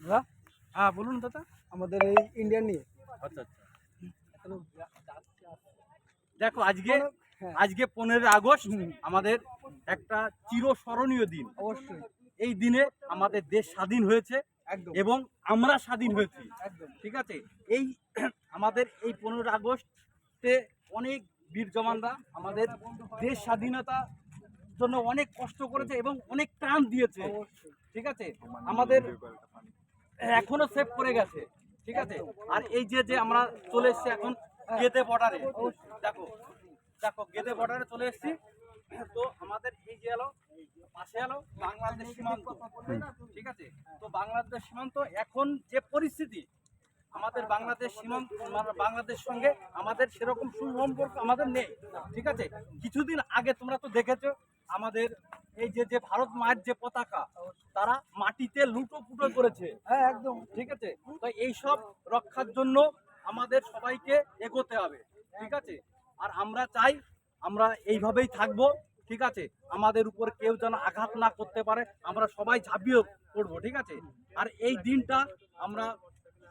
দাদা? হ্যাঁ বলুন দাদা আমাদের এই ইন্ডিয়ান নিয়ে। আচ্ছা দেখো আজকে হ্যাঁ। আজকে পনেরোই আগস্ট আমাদের একটা চিরস্মরণীয় দিন। অবশ্যই। এই দিনে আমাদের দেশ স্বাধীন হয়েছে এবং আমরা স্বাধীন হয়েছি। একদম। ঠিক আছে? এই আমাদের এই পনেরোই আগস্টে অনেক বীর জমানরা আমাদের দেশ স্বাধীনতা জন্য অনেক কষ্ট করেছে এবং অনেক প্রাণ দিয়েছে। ঠিক আছে? আমাদের এখনও সেভ করে গেছে। ঠিক আছে? আর এই যে যে আমরা চলে এসেছি এখন গেদে বর্ডারে দেখো দেখো গেদে বর্ডারে চলে এসেছি। তো আমাদের এই যে এলো পাশে এলো বাংলাদেশ সীমান্ত। ঠিক আছে? তো বাংলাদেশ সীমান্ত এখন যে পরিস্থিতি আমাদের বাংলাদেশ সীমান্ত মানে বাংলাদেশ সঙ্গে আমাদের সেরকম সুসম্পর্ক আমাদের নেই। ঠিক আছে? কিছুদিন আগে তোমরা তো দেখেছ আমাদের এই যে যে ভারত মায়ের যে পতাকা তারা মাটিতে লুটো পুটো করেছে। হ্যাঁ একদম। ঠিক আছে? তো এইসব রক্ষার জন্য আমাদের সবাইকে এগোতে হবে। ঠিক আছে? আর আমরা চাই আমরা এইভাবেই থাকব। ঠিক আছে? আমাদের উপর কেউ যেন আঘাত না করতে পারে। আমরা সবাই ঝাঁপিয়ে পড়ব। ঠিক আছে? আর এই দিনটা আমরা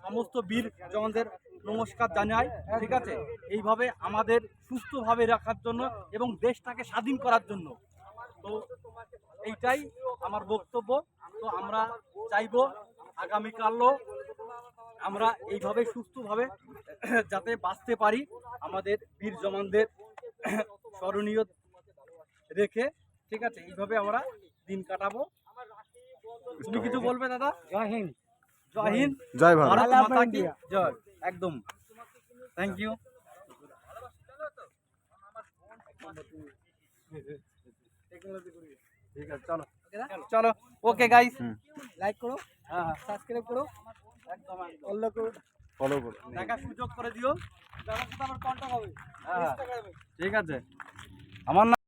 সমস্ত বীর জওয়ানদের নমস্কার জানাই। ঠিক আছে? এইভাবে আমাদের সুস্থভাবে রাখার জন্য এবং দেশটাকে স্বাধীন করার জন্য। তো এইটাই আমার বক্তব্য। তো আমরা চাইব আগামীকালও আমরা এইভাবে সুস্থভাবে যাতে বাঁচতে পারি আমাদের বীর জওয়ানদের স্মরণীয় রেখে। ঠিক আছে এইভাবে আমরা দিন কাটাবো। তুমি কিছু বলবে দাদা? জয় হিন্দ। জয় হিন্দ। জয় ভারত। মাতা কি? জয়। একদম। থ্যাংক ইউ ঠিক আছে চলো। চলো। ওকে গাইস লাইক করো হ্যাঁ হ্যাঁ। সাবস্ক্রাইব করো একদম ফলো করো। ফলো করো। দেখার সুযোগ করে দিও। যারা সাথে আমার কন্টাক্ট হবে হ্যাঁ ঠিক আছে। আমার নাম